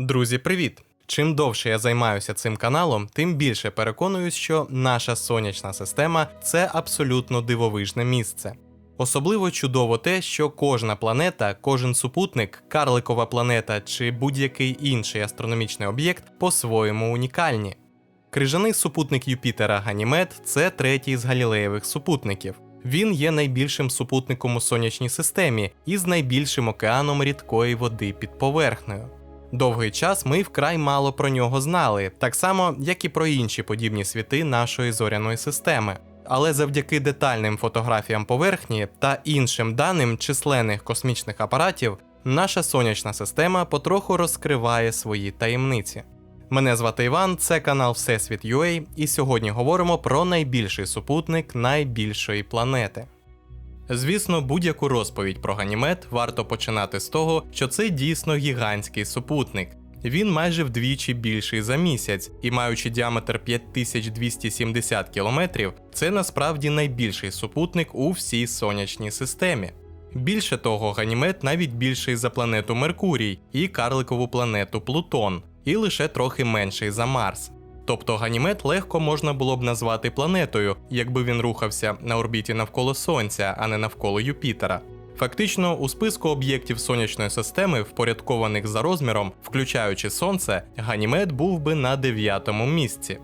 Друзі, привіт! Чим довше я займаюся цим каналом, тим більше переконуюсь, що наша сонячна система це абсолютно дивовижне місце. Особливо чудово те, що кожна планета, кожен супутник, карликова планета чи будь-який інший астрономічний об'єкт по-своєму унікальні. Крижаний супутник Юпітера Ганімед це третій з галілеєвих супутників. Він є найбільшим супутником у сонячній системі і з найбільшим океаном рідкої води під поверхнею. Довгий час ми вкрай мало про нього знали, так само, як і про інші подібні світи нашої зоряної системи. Але завдяки детальним фотографіям поверхні та іншим даним численних космічних апаратів, наша сонячна система потроху розкриває свої таємниці. Мене звати Іван, це канал Всесвіт UA, і сьогодні говоримо про найбільший супутник найбільшої планети. Звісно, будь-яку розповідь про Ганімед варто починати з того, що це дійсно гігантський супутник. Він майже вдвічі більший за місяць, і маючи діаметр 5270 кілометрів, це насправді найбільший супутник у всій сонячній системі. Більше того, Ганімед навіть більший за планету Меркурій і карликову планету Плутон, і лише трохи менший за Марс. Тобто Ганімед легко можна було б назвати планетою, якби він рухався на орбіті навколо Сонця, а не навколо Юпітера. Фактично, у списку об'єктів сонячної системи, впорядкованих за розміром, включаючи Сонце, Ганімед був би на дев'ятому місці.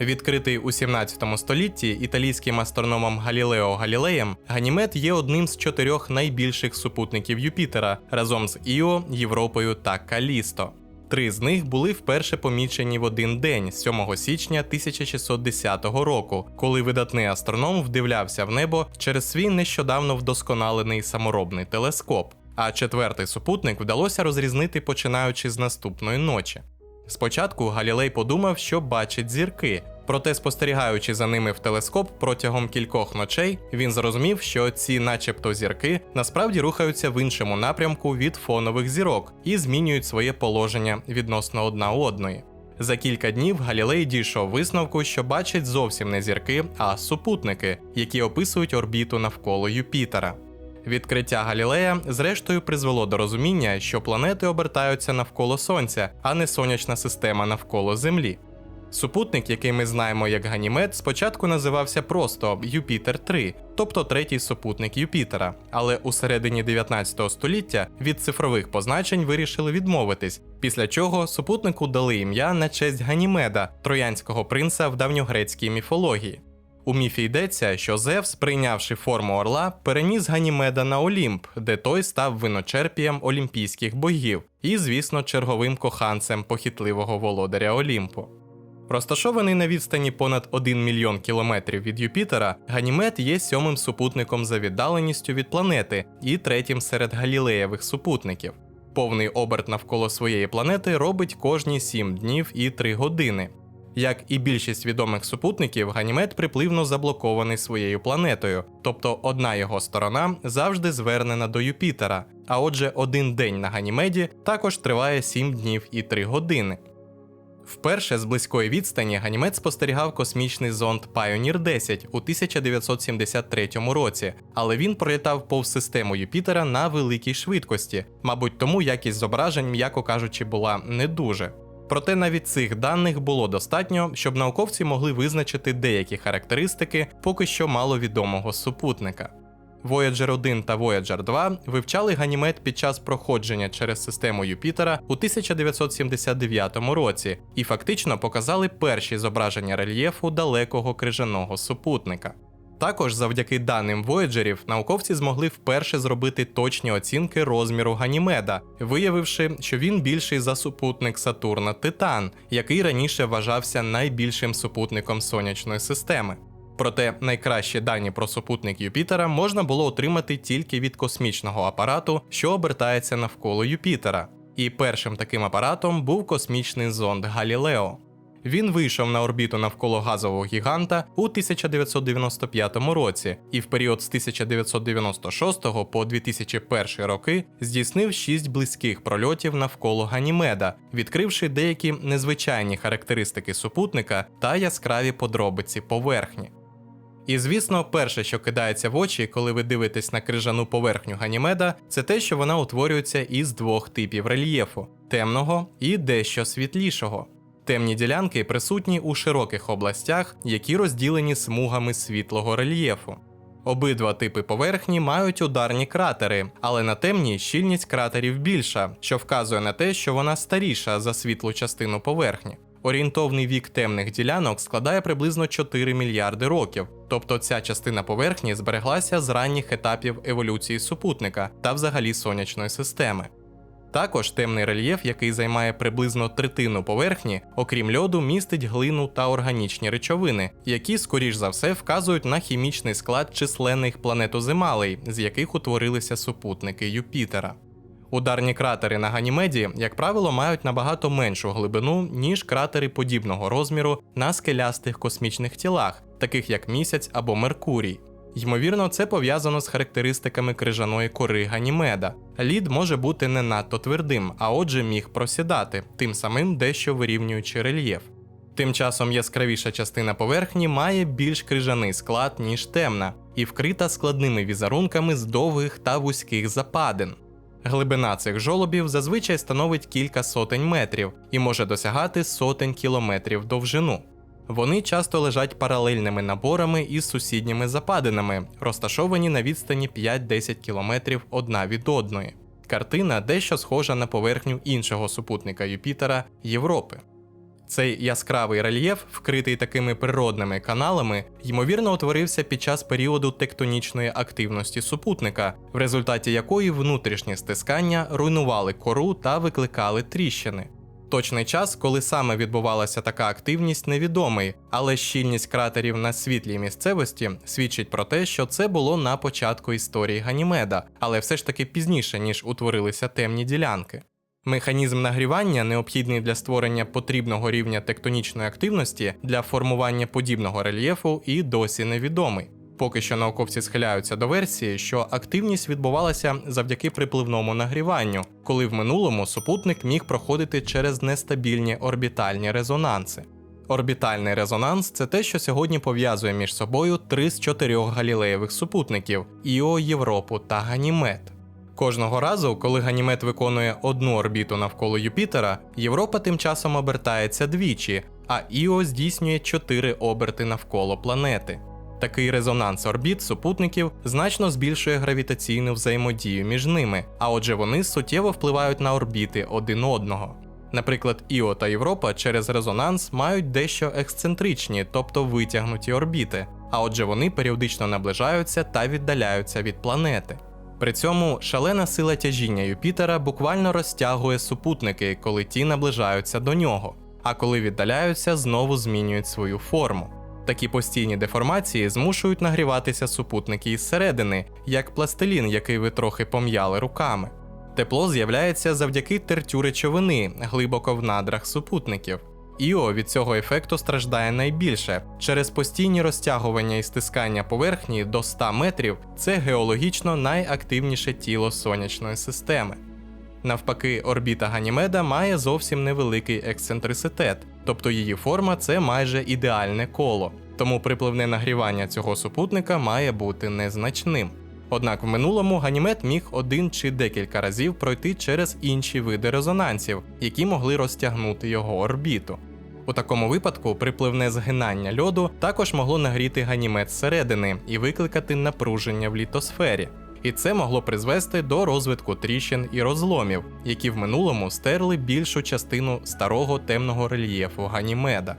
Відкритий у 17 столітті італійським астрономом Галілео Галілеєм, Ганімед є одним з чотирьох найбільших супутників Юпітера разом з Іо, Європою та Калісто. Три з них були вперше помічені в один день, 7 січня 1610 року, коли видатний астроном вдивлявся в небо через свій нещодавно вдосконалений саморобний телескоп. А четвертий супутник вдалося розрізнити починаючи з наступної ночі. Спочатку Галілей подумав, що бачить зірки, проте, спостерігаючи за ними в телескоп протягом кількох ночей, він зрозумів, що ці, начебто, зірки насправді рухаються в іншому напрямку від фонових зірок і змінюють своє положення відносно одна одної. За кілька днів Галілей дійшов висновку, що бачить зовсім не зірки, а супутники, які описують орбіту навколо Юпітера. Відкриття Галілея, зрештою, призвело до розуміння, що планети обертаються навколо Сонця, а не сонячна система навколо Землі. Супутник, який ми знаємо як Ганімед, спочатку називався просто Юпітер 3, тобто третій супутник Юпітера. Але у середині 19 століття від цифрових позначень вирішили відмовитись, після чого супутнику дали ім'я на честь Ганімеда, троянського принца в давньогрецькій міфології. У міфі йдеться, що Зевс, прийнявши форму орла, переніс Ганімеда на Олімп, де той став виночерпієм олімпійських богів, і, звісно, черговим коханцем похитливого володаря Олімпу. Розташований на відстані понад 1 мільйон кілометрів від Юпітера, Ганімед є сьомим супутником за віддаленістю від планети і третім серед галілеєвих супутників. Повний оберт навколо своєї планети робить кожні 7 днів і 3 години. Як і більшість відомих супутників, Ганімед припливно заблокований своєю планетою, тобто одна його сторона завжди звернена до Юпітера, а отже, один день на Ганімеді також триває 7 днів і 3 години. Вперше з близької відстані Ганімед спостерігав космічний зонд Pioneer 10 у 1973 році, але він пролітав повз систему Юпітера на великій швидкості, мабуть, тому якість зображень, м'яко кажучи, була не дуже. Проте навіть цих даних було достатньо, щоб науковці могли визначити деякі характеристики поки що маловідомого супутника. Voyager 1 та Voyager 2 вивчали Ганімед під час проходження через систему Юпітера у 1979 році і фактично показали перші зображення рельєфу далекого крижаного супутника. Також завдяки даним Вояджерів науковці змогли вперше зробити точні оцінки розміру Ганімеда, виявивши, що він більший за супутник Сатурна Титан, який раніше вважався найбільшим супутником сонячної системи. Проте найкращі дані про супутник Юпітера можна було отримати тільки від космічного апарату, що обертається навколо Юпітера. І першим таким апаратом був космічний зонд Галілео. Він вийшов на орбіту навколо газового гіганта у 1995 році і в період з 1996 по 2001 роки здійснив шість близьких прольотів навколо Ганімеда, відкривши деякі незвичайні характеристики супутника та яскраві подробиці поверхні. І звісно, перше, що кидається в очі, коли ви дивитесь на крижану поверхню Ганімеда, це те, що вона утворюється із двох типів рельєфу. темного і дещо світлішого. Темні ділянки присутні у широких областях, які розділені смугами світлого рельєфу. Обидва типи поверхні мають ударні кратери, але на темній щільність кратерів більша, що вказує на те, що вона старіша за світлу частину поверхні. Орієнтовний вік темних ділянок складає приблизно 4 мільярди років, тобто ця частина поверхні збереглася з ранніх етапів еволюції супутника та взагалі сонячної системи. Також темний рельєф, який займає приблизно третину поверхні, окрім льоду, містить глину та органічні речовини, які, скоріш за все, вказують на хімічний склад численних планетоземалей, з яких утворилися супутники Юпітера. Ударні кратери на Ганімеді, як правило, мають набагато меншу глибину, ніж кратери подібного розміру на скелястих космічних тілах, таких як місяць або Меркурій. Ймовірно, це пов'язано з характеристиками крижаної кори Ганімеда. Лід може бути не надто твердим, а отже міг просідати, тим самим дещо вирівнюючи рельєф. Тим часом яскравіша частина поверхні має більш крижаний склад, ніж темна, і вкрита складними візерунками з довгих та вузьких западин. Глибина цих жолобів зазвичай становить кілька сотень метрів і може досягати сотень кілометрів довжину. Вони часто лежать паралельними наборами із сусідніми западинами, розташовані на відстані 5-10 кілометрів одна від одної. Картина дещо схожа на поверхню іншого супутника Юпітера Європи. Цей яскравий рельєф, вкритий такими природними каналами, ймовірно утворився під час періоду тектонічної активності супутника, в результаті якої внутрішні стискання руйнували кору та викликали тріщини. Точний час, коли саме відбувалася така активність, невідомий, але щільність кратерів на світлій місцевості свідчить про те, що це було на початку історії Ганімеда, але все ж таки пізніше, ніж утворилися темні ділянки. Механізм нагрівання, необхідний для створення потрібного рівня тектонічної активності для формування подібного рельєфу, і досі невідомий. Поки що науковці схиляються до версії, що активність відбувалася завдяки припливному нагріванню, коли в минулому супутник міг проходити через нестабільні орбітальні резонанси. Орбітальний резонанс це те, що сьогодні пов'язує між собою три з чотирьох галілеєвих супутників Іо, Європу та Ганімед. Кожного разу, коли Ганімед виконує одну орбіту навколо Юпітера, Європа тим часом обертається двічі, а Іо здійснює чотири оберти навколо планети. Такий резонанс орбіт супутників значно збільшує гравітаційну взаємодію між ними, а отже вони суттєво впливають на орбіти один одного. Наприклад, Іо та Європа через резонанс мають дещо ексцентричні, тобто витягнуті орбіти, а отже вони періодично наближаються та віддаляються від планети. При цьому шалена сила тяжіння Юпітера буквально розтягує супутники, коли ті наближаються до нього, а коли віддаляються, знову змінюють свою форму. Такі постійні деформації змушують нагріватися супутники із середини, як пластилін, який ви трохи пом'яли руками. Тепло з'являється завдяки тертю речовини глибоко в надрах супутників. Іо від цього ефекту страждає найбільше. Через постійні розтягування і стискання поверхні до 100 метрів це геологічно найактивніше тіло сонячної системи. Навпаки, орбіта Ганімеда має зовсім невеликий ексцентриситет, тобто її форма це майже ідеальне коло, тому припливне нагрівання цього супутника має бути незначним. Однак в минулому Ганімед міг один чи декілька разів пройти через інші види резонансів, які могли розтягнути його орбіту. У такому випадку припливне згинання льоду також могло нагріти ганімед зсередини і викликати напруження в літосфері. І це могло призвести до розвитку тріщин і розломів, які в минулому стерли більшу частину старого темного рельєфу Ганімеда.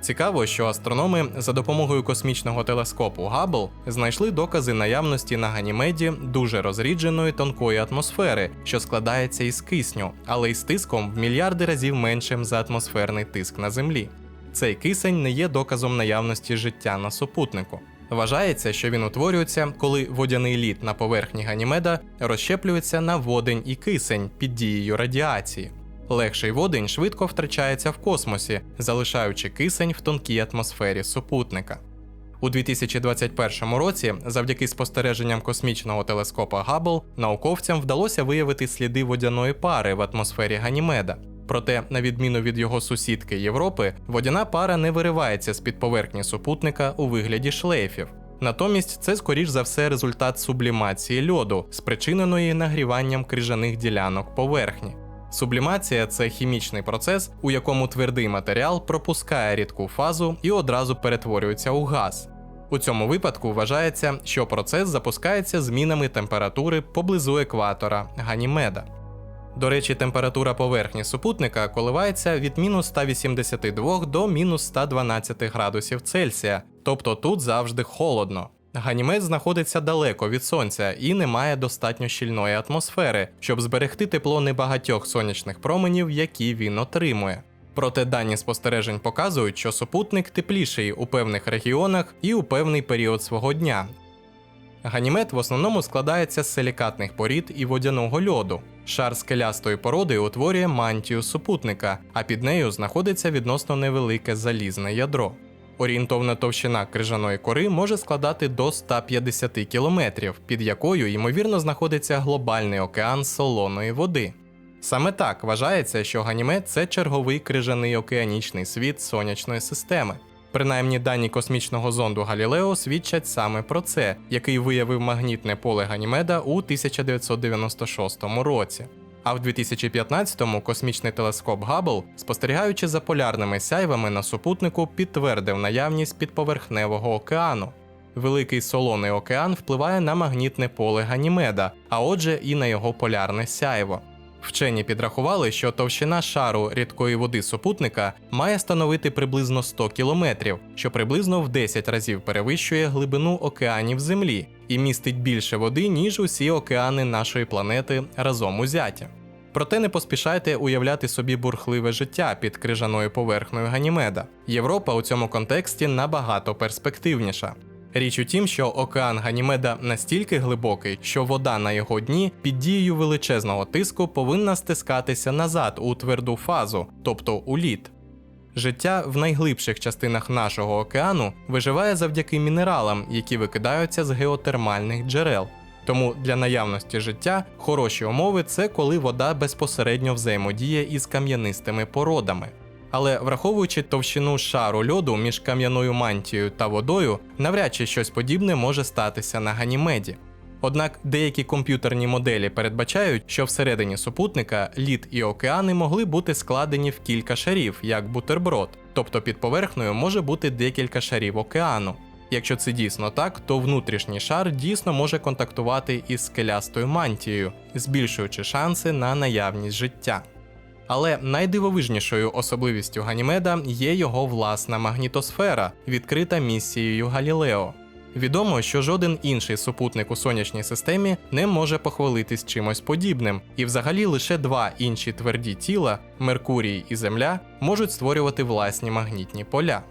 Цікаво, що астрономи за допомогою космічного телескопу Габл знайшли докази наявності на Ганімеді дуже розрідженої тонкої атмосфери, що складається із кисню, але із тиском в мільярди разів меншим за атмосферний тиск на Землі. Цей кисень не є доказом наявності життя на супутнику. Вважається, що він утворюється, коли водяний лід на поверхні Ганімеда розщеплюється на водень і кисень під дією радіації. Легший водень швидко втрачається в космосі, залишаючи кисень в тонкій атмосфері супутника. У 2021 році, завдяки спостереженням космічного телескопа Габл, науковцям вдалося виявити сліди водяної пари в атмосфері Ганімеда. Проте, на відміну від його сусідки Європи, водяна пара не виривається з під поверхні супутника у вигляді шлейфів. Натомість це, скоріш за все, результат сублімації льоду, спричиненої нагріванням крижаних ділянок поверхні. Сублімація це хімічний процес, у якому твердий матеріал пропускає рідку фазу і одразу перетворюється у газ. У цьому випадку вважається, що процес запускається змінами температури поблизу екватора Ганімеда. До речі, температура поверхні супутника коливається від мінус 182 до мінус 112 градусів Цельсія, тобто тут завжди холодно. Ганімед знаходиться далеко від сонця і не має достатньо щільної атмосфери, щоб зберегти тепло небагатьох сонячних променів, які він отримує. Проте дані спостережень показують, що супутник тепліший у певних регіонах і у певний період свого дня. Ганімед в основному складається з силікатних порід і водяного льоду. Шар скелястої породи утворює мантію супутника, а під нею знаходиться відносно невелике залізне ядро. Орієнтовна товщина крижаної кори може складати до 150 кілометрів, під якою, ймовірно, знаходиться глобальний океан солоної води. Саме так вважається, що Ганімед це черговий крижаний океанічний світ сонячної системи. Принаймні дані космічного зонду Галілео свідчать саме про це, який виявив магнітне поле Ганімеда у 1996 році. А в 2015-му космічний телескоп Габл, спостерігаючи за полярними сяйвами на супутнику, підтвердив наявність підповерхневого океану. Великий солоний океан впливає на магнітне поле Ганімеда, а отже, і на його полярне сяйво. Вчені підрахували, що товщина шару рідкої води супутника має становити приблизно 100 кілометрів, що приблизно в 10 разів перевищує глибину океанів Землі і містить більше води, ніж усі океани нашої планети разом узяті. Проте не поспішайте уявляти собі бурхливе життя під крижаною поверхнею Ганімеда. Європа у цьому контексті набагато перспективніша. Річ у тім, що океан Ганімеда настільки глибокий, що вода на його дні під дією величезного тиску повинна стискатися назад у тверду фазу, тобто у лід. Життя в найглибших частинах нашого океану виживає завдяки мінералам, які викидаються з геотермальних джерел. Тому для наявності життя хороші умови це коли вода безпосередньо взаємодіє із кам'янистими породами. Але враховуючи товщину шару льоду між кам'яною мантією та водою, навряд чи щось подібне може статися на Ганімеді. Однак деякі комп'ютерні моделі передбачають, що всередині супутника лід і океани могли бути складені в кілька шарів, як бутерброд, тобто під поверхнею може бути декілька шарів океану. Якщо це дійсно так, то внутрішній шар дійсно може контактувати із скелястою мантією, збільшуючи шанси на наявність життя. Але найдивовижнішою особливістю Ганімеда є його власна магнітосфера, відкрита місією Галілео. Відомо, що жоден інший супутник у сонячній системі не може похвалитись чимось подібним, і взагалі лише два інші тверді тіла Меркурій і Земля можуть створювати власні магнітні поля.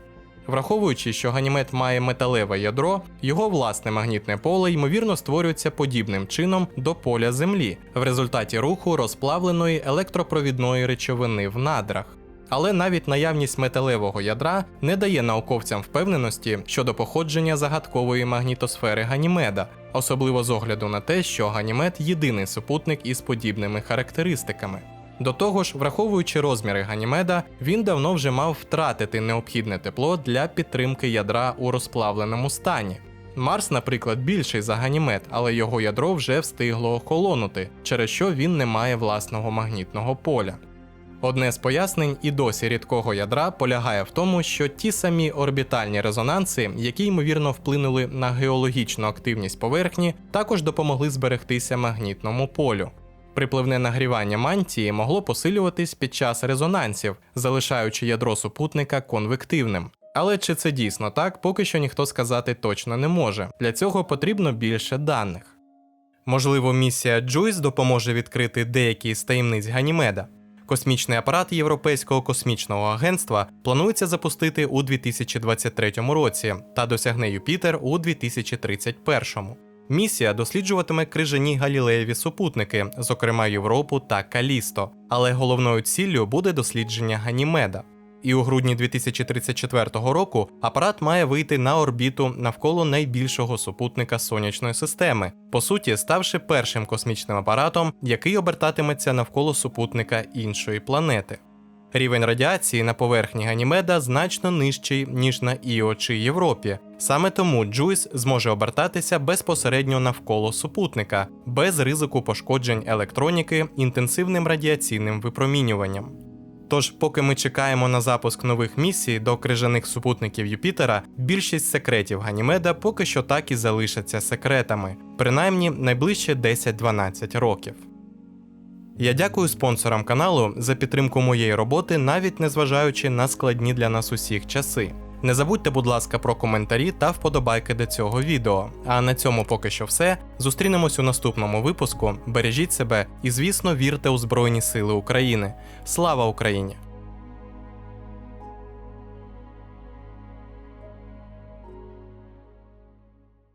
Враховуючи, що Ганімед має металеве ядро, його власне магнітне поле ймовірно створюється подібним чином до поля Землі в результаті руху розплавленої електропровідної речовини в надрах. Але навіть наявність металевого ядра не дає науковцям впевненості щодо походження загадкової магнітосфери Ганімеда, особливо з огляду на те, що Ганімед єдиний супутник із подібними характеристиками. До того ж, враховуючи розміри Ганімеда, він давно вже мав втратити необхідне тепло для підтримки ядра у розплавленому стані. Марс, наприклад, більший за Ганімед, але його ядро вже встигло охолонути, через що він не має власного магнітного поля. Одне з пояснень і досі рідкого ядра полягає в тому, що ті самі орбітальні резонанси, які ймовірно вплинули на геологічну активність поверхні, також допомогли зберегтися магнітному полю. Припливне нагрівання мантії могло посилюватись під час резонансів, залишаючи ядро супутника конвективним. Але чи це дійсно так, поки що ніхто сказати точно не може. Для цього потрібно більше даних. Можливо, місія JUICE допоможе відкрити деякі з таємниць Ганімеда. Космічний апарат Європейського космічного агентства планується запустити у 2023 році та досягне Юпітер у 2031. Місія досліджуватиме крижані галілеєві супутники, зокрема Європу та Калісто, але головною ціллю буде дослідження Ганімеда. І у грудні 2034 року апарат має вийти на орбіту навколо найбільшого супутника сонячної системи, по суті, ставши першим космічним апаратом, який обертатиметься навколо супутника іншої планети. Рівень радіації на поверхні Ганімеда значно нижчий, ніж на Іо чи Європі. Саме тому Джуйс зможе обертатися безпосередньо навколо супутника, без ризику пошкоджень електроніки інтенсивним радіаційним випромінюванням. Тож, поки ми чекаємо на запуск нових місій до крижаних супутників Юпітера, більшість секретів Ганімеда поки що так і залишаться секретами, принаймні найближче 10-12 років. Я дякую спонсорам каналу за підтримку моєї роботи, навіть незважаючи на складні для нас усіх часи. Не забудьте, будь ласка, про коментарі та вподобайки до цього відео. А на цьому поки що все. Зустрінемось у наступному випуску. Бережіть себе і, звісно, вірте у Збройні Сили України. Слава Україні!